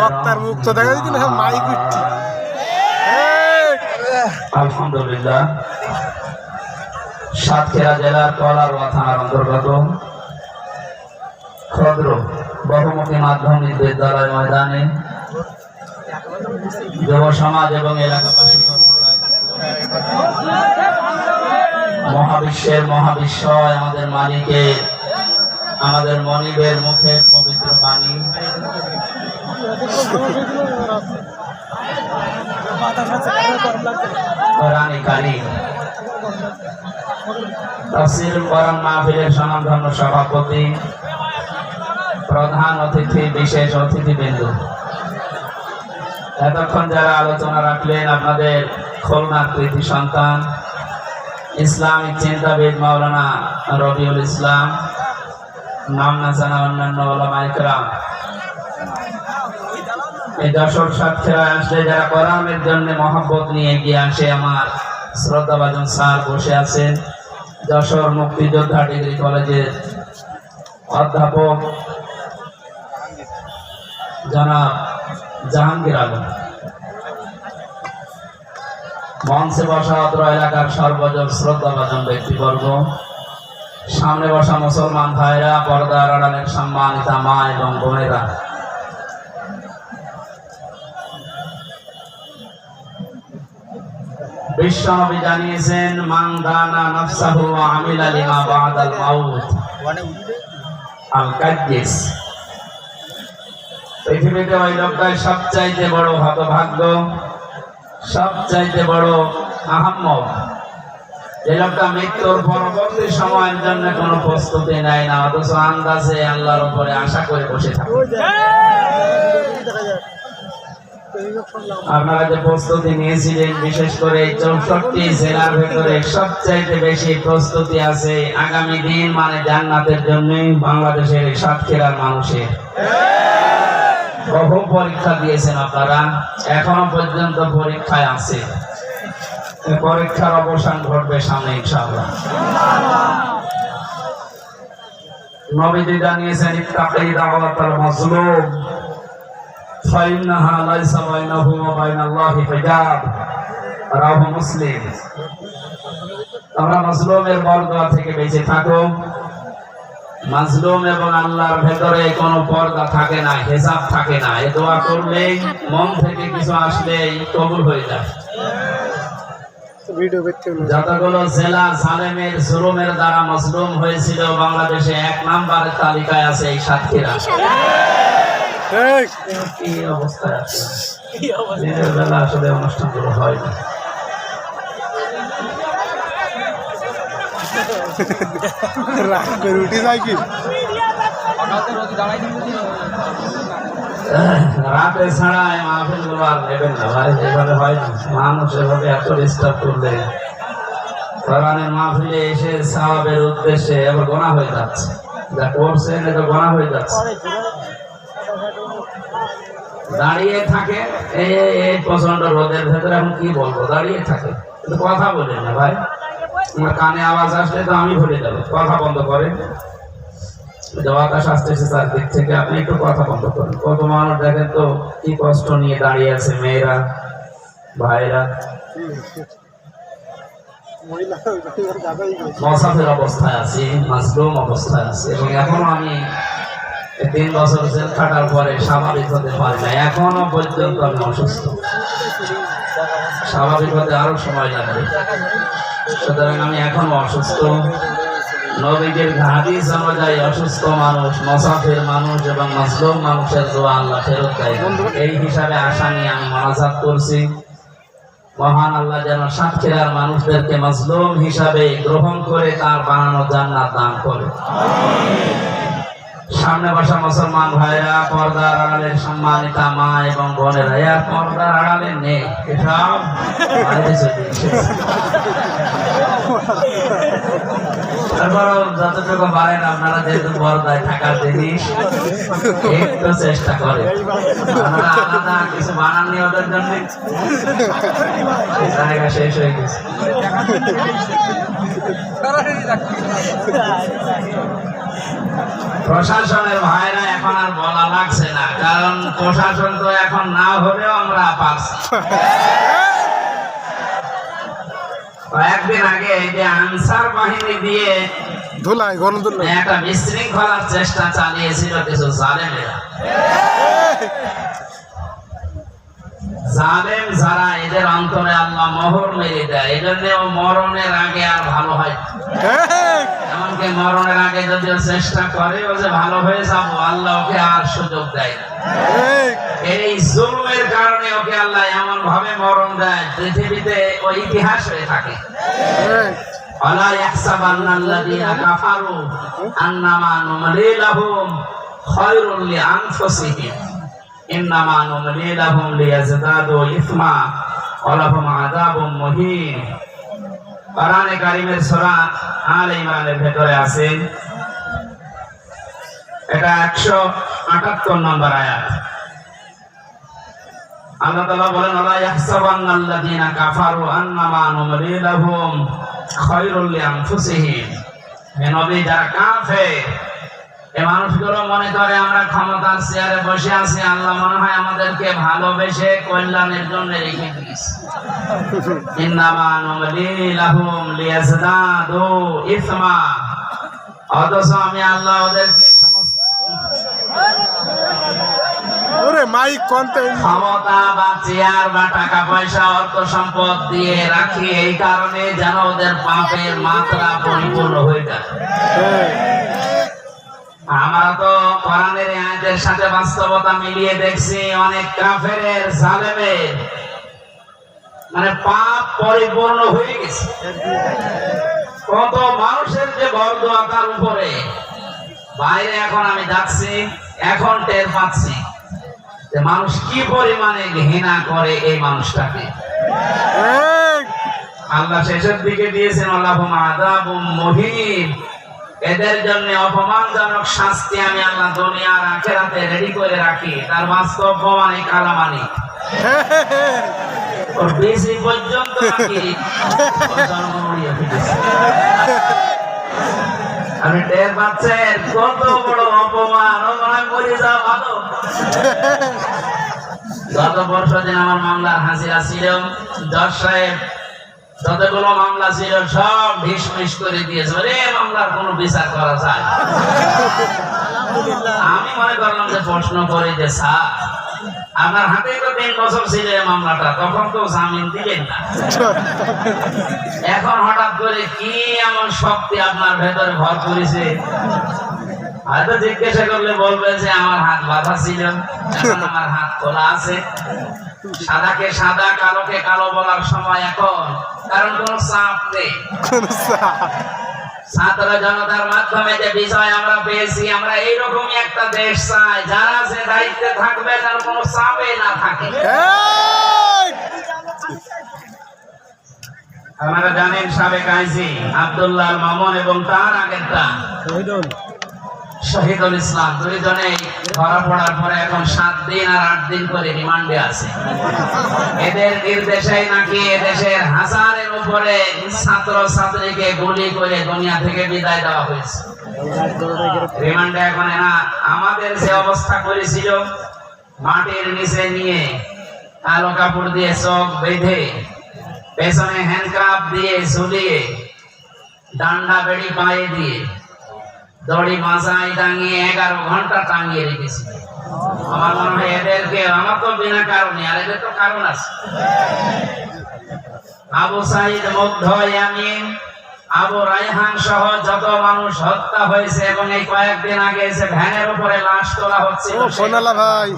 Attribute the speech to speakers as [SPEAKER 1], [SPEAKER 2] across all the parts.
[SPEAKER 1] বক্তার মুখ তো দেখা যাচ্ছে না সব মাই করছি
[SPEAKER 2] আলহামদুলিল্লাহ। সাতক্ষীরা জেলার কলারোয়া থানার অন্তর্গত। ক্ষদ্র বহুমুখী মাধ্যমিক বিদ্যালয় ময়দানে যুব সমাজ এবং এলাকাবাসী মহাবিশ্বের মহাবিশ্বয়, আমাদের মালিকের, আমাদের মনিবের মুখের পবিত্র বাণী। সভাপতি, প্রধান অতিথি, বিশেষ অতিথিবৃন্দ। এতক্ষণ যারা আলোচনা রাখলেন, আপনাদের খুলনার কৃতি সন্তান ইসলামিক চিন্তাবিদ মাওলানা রবিউল ইসলাম। নাম না জানা অন্যান্য ওলামা ইকরাম। এই যশোর সাতক্ষীরায় আসলে যারা কোরআনের জন্য মহব্বত নিয়ে এগিয়ে আসে, আমার শ্রদ্ধাভাজন স্যার বসে আছেন। যশোর মুক্তিযোদ্ধা ডিগ্রি কলেজের অধ্যাপক জনাব জাহাঙ্গীর আলম। মঞ্চে বসা অত্র এলাকার সর্বজন শ্রদ্ধাভাজন ব্যক্তিবর্গ। সামনে বসা মুসলমান ভাইরা, পর্দার আড়ালের সম্মানিতা মা এবং বোনেরা। বিশ্বনবী জানিয়েছেন, মান আল কাজ্জিস পৃথিবীতে ওই লোকটাই সবচাইতে বড় হতভাগ্য। সবচাইতে বড় আহম্মক। যে লোকটা মৃত্যুর পরবর্তী সময়ের জন্য কোনো প্রস্তুতি নেয় না, অথচ আন্দাজে আল্লাহর উপরে আশা করে বসে আপনারা যে প্রস্তুতি নিয়েছিলেন, বিশেষ করে চৌষট্টি জেলার ভেতরে সবচাইতে বেশি প্রস্তুতি আছে আগামী দিন মানে জান্নাতের জন্যই বাংলাদেশের সাতক্ষীরার মানুষের। বহু পরীক্ষা দিয়েছেন আপনারা। এখনও পর্যন্ত পরীক্ষায় আছে। পরীক্ষার অবসান ঘটবে সামনে, ইনশাআল্লাহ। নবীজি জানিয়েছেন, ইত্তাকি দাওয়াতাল মাজলুম। ফাইন্নাহা লাইসা বাইনাহু ওয়া বাইনাল্লাহি হিজাব। রাহু মুসলিম। আমরা মাজলুমের বর্দা থেকে বেঁচে থাকো মাজলুম এবং আল্লাহর ভেতরে কোনো পর্দা থাকে না হেসাব থাকে না। এ দোয়া করলেই মন থেকে কিছু আসলেই কবুল হয়ে যায়। যতগুলো জেলা সালেমের জুলুমের দ্বারা মজলুম হয়েছিল বাংলাদেশে এক নাম্বার তালিকায় আছে এই সাতক্ষীরা। কি অবস্থায় আছে? আসলে অনুষ্ঠানগুলো হয় না।
[SPEAKER 1] করে উঠে
[SPEAKER 2] রাতে মাহফিলগুলো নেবেন না ভাই হয় না। মানুষ এভাবে এত ডিস্টার্ব করলে। কোরআনের মাহফিলে এসে সাহাবের উদ্দেশ্যে এবার গোনা হয়ে যাচ্ছে। যা করছেন এটা গোনা হয়ে যাচ্ছে। দাঁড়িয়ে থাকে, এই প্রচণ্ড রোদের ভেতরে এখন কি বলব? দাঁড়িয়ে থাকে। কথা বলে না ভাই। কানে আওয়াজ আসলে তো আমি ভুলে যাব। কথা বন্ধ করে। অবস্থায় আছি অবস্থায় এবং এখনও আমি তিন বছর পরে স্বাভাবিক হতে পারি না। এখনও পর্যন্ত আমি অসুস্থ। স্বাভাবিক হতে আরও সময় লাগবে। সুতরাং আমি এখন অসুস্থ। নবীদের হাদিস অনুযায়ী অসুস্থ মানুষ, মসাফির মানুষ এবং মাসলুম মানুষের দোয়া আল্লাহ ফেরত দেয়। এই হিসাবে আশা নিয়ে আমি মনাজাত করছি। মহান আল্লাহ যেন সাতক্ষীরার মানুষদেরকে মাসলুম হিসাবে গ্রহণ করে তার বানানো জান্নাত দান করে। সামনে বসা মুসলমান ভাইরা, পর্দার আড়ালের সম্মানিতা মা এবং বোনেরা, এর পর্দার আড়ালে নেই। এসব তারপরও যতটুকু পারেন আপনারা যেহেতু বর্দায় থাকার জিনিস, একটু চেষ্টা করে। আপনারা আলাদা কিছু বানাননি ওদের জন্য? শেষ হয়ে গেছে। প্রশাসনের ভাইরা এখন আর বলা লাগছে না কারণ প্রশাসন তো এখন না হলেও আমরা পারছি। কয়েকদিন আগে এই যে আনসার বাহিনী দিয়ে
[SPEAKER 1] ধুলাই গণধুলাই
[SPEAKER 2] একটা বিশৃঙ্খলার চেষ্টা চালিয়েছিল কিছু জালেমেরা। জালেম যারা এদের অন্তরে আল্লাহ মোহর মেরে দেয় এই জন্য ও মরণের আগে আর ভালো হয়। লোকে মরণের আগে যদি চেষ্টা করে ও যে ভালো হয়ে যাব আল্লাহ ওকে আর সুযোগ দেয় এই জুলুমের কারণে ওকে আল্লাহ এমন ভাবে মরণ দেয় পৃথিবীতে ওই ইতিহাস হয়ে থাকে। আল্লাহ কোরআনে কারিমের সূরা আল ইমরানের ভেতরে আছে। এটা একশো আটাত্তর নম্বর আয়াত। আল্লাহ তাআলা বলেন আলা ইয়াহসাবান্নাল্লাযীনা কাফারু আন্নামা নুমলি লাহুম খায়রুল লিআনফুসিহিম হে নবী, যারা কাফের এই মানুষগুলো মনে করে আমরা ক্ষমতার চেয়ারে বসে আছি আল্লাহ মনে হয় আমাদেরকে ভালোবেসে কল্যাণের জন্য রেখে দিয়েছে। অথচ আমি আল্লাহ ওদেরকে
[SPEAKER 1] মাইক
[SPEAKER 2] ক্ষমতা বা চেয়ার বা টাকা পয়সা অর্থ সম্পদ দিয়ে রাখি এই কারণে যেন ওদের পাপের মাত্রা পরিপূর্ণ হয়ে যায়। আমরা তো কোরআনের আয়াতের সাথে বাস্তবতা মিলিয়ে দেখছি অনেক কাফের জালেমের মানে পাপ পরিপূর্ণ হয়ে গেছে। কত মানুষের যে বর্গ আকার উপরে। বাইরে এখন আমি যাচ্ছি এখন টের পাচ্ছি যে মানুষ কি পরিমাণে ঘৃণা করে এই মানুষটাকে। আল্লাহ শেষের দিকে দিয়েছেন আল্লাহ আদাবুম মহিন এদের জন্য অপমানজনক শাস্তি আমি আল্লাহ দুনিয়ার আখেরাতে রেডি করে রাখি। তার বাস্তব প্রমাণে কালামানি। বেশি। আপনি টের পাচ্ছেন, কত বড় অপমান। গত বছর দিন আমার মামলার হাজিরা ছিল জজ সাহেব যতগুলো মামলা ছিল সব ঢিস মিস করে দিয়েছে। রে মামলার কোনো বিচার করা যায় আমি মনে করলাম যে প্রশ্ন করে যে স্যার আপনার হাতে তো তিন বছর ছিল এই মামলাটা তখন তো জামিন দিলেন না। এখন হঠাৎ করে কি এমন শক্তি আপনার ভেতরে ভর করেছে? হয়তো জিজ্ঞাসা করলে বলবে যে আমার হাত বাঁধা ছিল এখন আমার হাত খোলা আছে। সাদাকে সাদা কালোকে কালো বলার সময় এখন। কারণ কোনো চাপ নেই। ছাত্র জনতার মাধ্যমে যে বিষয় আমরা পেয়েছি আমরা একটা দেশ চাই। যারা যে দায়িত্বে থাকবে তার কোনো চাপে না থাকে। আপনারা জানেন সাবেক আইজি আব্দুল্লাহ মামুন এবং তার আগেরটা শহীদুল ইসলাম দুইজনেই ধরা পড়ার পরে এখন সাত দিন আর আট দিন করে রিমান্ডে আছে। এদের নির্দেশে নাকি এদেশের হাজারের উপরে ছাত্র ছাত্রীকে গুলি করে দুনিয়া থেকে বিদায় দেওয়া হয়েছে। রিমান্ডে এখন এরা আমাদের যে অবস্থা করেছিল, মাটির নিচে নিয়ে কালো কাপড় দিয়ে চোখ বেঁধে, পেছনে হ্যান্ডক্রাফ দিয়ে ঝুলিয়ে, ডান্ডা বেড়ি পায়ে দিয়ে দড়ি মাথায় টাঙিয়ে এগারো ঘণ্টা টাঙিয়ে রেখেছিল আমার মনে হয় এদেরকে আমার তো বিনা কারণে আর এদের তো কারণ আছে। আবু সাইদ মুগ্ধ ইয়ামিন আবু রায়হান সহ যত মানুষ হত্যা হয়েছে এবং এই কয়েকদিন আগে এসে ভ্যানের উপরে লাশ তোলা হচ্ছে
[SPEAKER 1] ও সোনালা ভাই।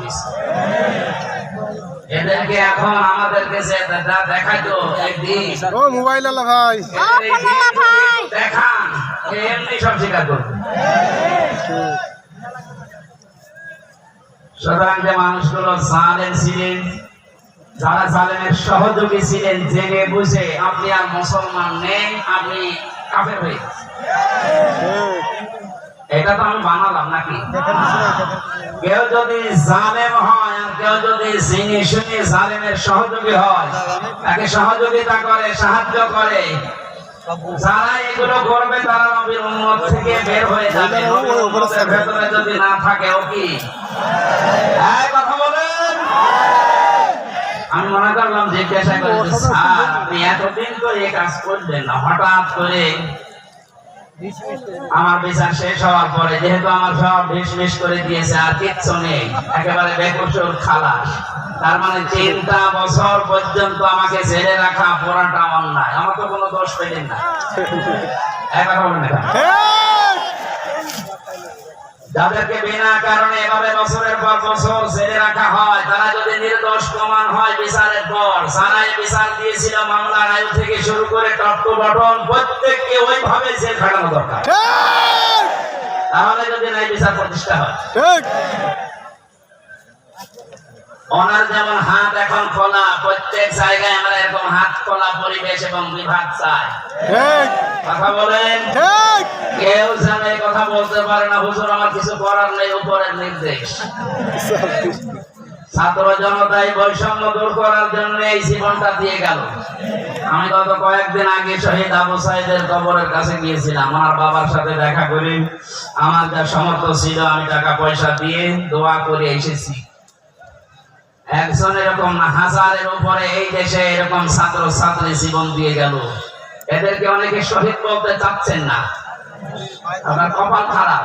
[SPEAKER 2] এদেরকে এখন আমাদেরকে যে দে- দেখাইতো একদিন।
[SPEAKER 1] ও মোবাইল আলা ভাই।
[SPEAKER 2] দেখান। সহযোগী ছিলেন জেনে বুঝে আপনি আর মুসলমান নেই, আপনি কাফের হয়ে এটা তো আমি বানালাম নাকি? কেউ যদি জালেম হয় কেউ যদি সহযোগী হয়, তাকে সহযোগিতা করে, সাহায্য করে যারা এগুলো করবে তারা নবীর উম্মত থেকে বের হয়ে যাবে। নবীর উম্মতের ভেতরে যদি না থাকে ও কি? এই কথা বলেন। আমি মনে করলাম জিজ্ঞাসা করে যে, স্যার আপনি এতদিন করে এই কাজ করলেন না। হঠাৎ করে আমার বিচার শেষ হওয়ার পরে, যেহেতু আমার সব ঢিসমিস করে দিয়েছে, আর কিচ্ছু নেই, একেবারে বেকসুর খালাস। তার মানে তিনটা বছর পর্যন্ত আমাকে জেলে রাখা পোড়াটা অন্যায়। আমার তো কোনো দোষ পেলেন না। যাদেরকে বিনা কারণে এভাবে বছরের পর বছর জেলে রাখা হয় প্রমাণ হয় বিচারের পর। সানায় বিচার দিয়েছিল মামলার আয়ু থেকে শুরু করে টপ টু বটন প্রত্যেককে ওইভাবে জেল খাটানো দরকার। তাহলে যদি নাই বিচার প্রতিষ্ঠা হয়। ওনার যেমন হাত এখন খোলা প্রত্যেক জায়গায় আমরা এরকম হাত খোলা পরিবেশ এবং বিভাগ চাই। কথা বলেন? কেউ যেন কথা বলতে পারে না হুজুর আমার কিছু করার নেই উপরের নির্দেশ। ছাত্র জনতাই বৈষম্য দূর করার জন্য এই জীবনটা দিয়ে গেল। আমি গত কয়েকদিন আগে শহীদ আবু সাইদের কবরের কাছে গিয়েছিলাম। আমার বাবার সাথে দেখা করি আমার যা সমর্থ ছিল, আমি টাকা পয়সা দিয়ে দোয়া করে এসেছি। একজন এরকম হাজারের উপরে এই দেশে এরকম ছাত্র ছাত্রী জীবন দিয়ে গেল। এদেরকে অনেকে শহীদ বলতে চাচ্ছেন না। আপনার কপাল খারাপ।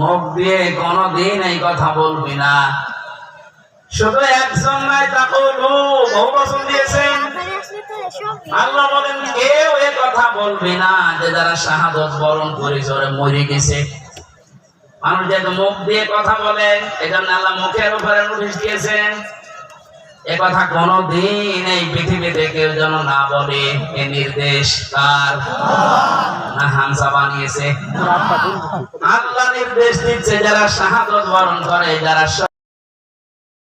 [SPEAKER 2] মুখ দিয়ে কোনদিন এই কথা বলবি না। শুধু তাকে বহু দিয়েছেন। আল্লাহ বলেন, কেউ এ কথা বলবি না যে যারা শাহাদত বরণ করে জোরে মরে গেছে। মানুষ যেহেতু মুখ দিয়ে কথা বলে, এজন্য আল্লাহ মুখের উপরে নোটিশ দিয়েছেন। কথা কোনদিন এই পৃথিবীতে কেউ যেন না বলে, এ নির্দেশ তার না, হামসা বানিয়েছে। আল্লাহ নির্দেশ দিচ্ছে যারা শাহাদত বরণ করে, যারা